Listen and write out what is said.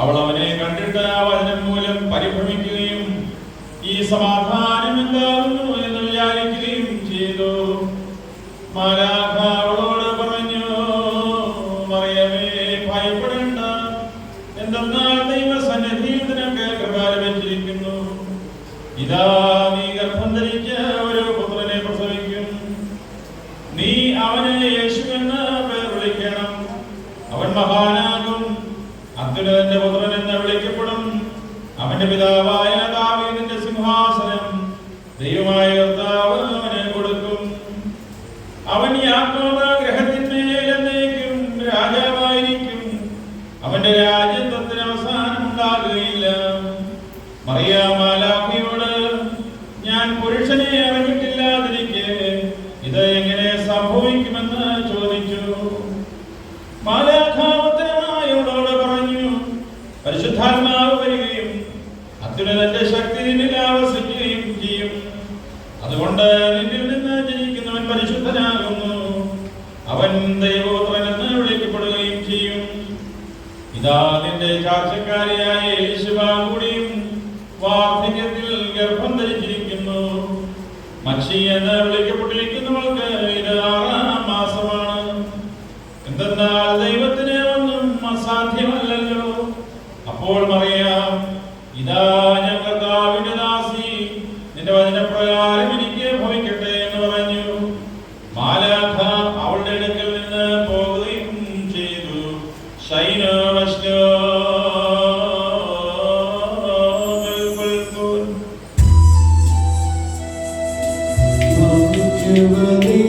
അവൾ അവനെ കണ്ടിട്ട് ആ വചനം മൂലം പരിഭ്രമിക്കുകയും ഈ സമാധാനം എന്താകുന്നു എന്ന് വിചാരിക്കുകയും ചെയ്തു. മാലാഖ അവളോട് പറഞ്ഞു മറിയമേ ഭയപ്പെടേണ്ട. എന്തെന്നാൽ ദൈവസന്നിധിയിൽ നിനക്ക് കൃപ ലഭിച്ചിരിക്കുന്നു ഇതാ നീ ഗർഭം ധരിച്ച ഒരു പുത്രനെ പ്രസവിക്കും. നീ അവനെ യേശു എന്ന് പേർ വിളിക്കണം. അവൻ മഹാനാകും അത്യുന്നതന്റെ പുത്രൻ എന്ന് വിളിക്കപ്പെടും. അവന്റെ പിതാവായ ദാവീദിന്റെ സിംഹാസനം ദൈവമായ കർത്താവ് അവന് കൊടുക്കും. അവൻ യാക്കോബ് ഗ്രഹത്തിന്മേൽ എന്നേക്കും രാജാവായിരിക്കും. അവന്റെ രാജ്യത്വത്തിന് അവസാനം ഉണ്ടാകുകയില്ല. മറിയാമാലാഭിയോട് ഞാൻ പുരുഷനെ അറിഞ്ഞിട്ടില്ലാതിരിക്കെ ഇത് എങ്ങനെ സംഭവിക്കുമെന്ന് ചോദിച്ചു. പരിശുദ്ധാത്മാവ് വരികയും അത്യുന്നതന്റെ ശക്തി നിന്നിൽ ആവസിക്കുകയും ചെയ്യും. അതുകൊണ്ട് നിന്നിൽ നിന്ന് ജനിക്കുന്നവൻ പരിശുദ്ധനാകുന്നു. അവൻ ദൈവപുത്രൻ എന്ന് വിളിക്കപ്പെടുകയും ചെയ്യും. ഇതാ നിന്റെ ചാർച്ചക്കാരിയായ യേശുവാകൂടിയും വാർദ്ധക്യത്തിൽ ഗർഭം ധരിച്ചിരിക്കുന്നു. മക്ഷി എന്ന് വിളിക്കപ്പെട്ടിരിക്കുന്നവൾക്ക് ഇത് ആറാം മാസമാണ്. എന്തെന്നാൽ ദൈവത്തിന് അപ്പോൾ പറയാം കർത്താവിന്റെ ദാസി. നിന്റെ വചനപ്രകാരം എനിക്ക് ഭവിക്കട്ടെ എന്ന് പറഞ്ഞു. മാലാഖ അവളുടെ അടുക്കൽ നിന്ന് പോവുകയും ചെയ്തു. ശൈന വൈഷ്ണ Thank you.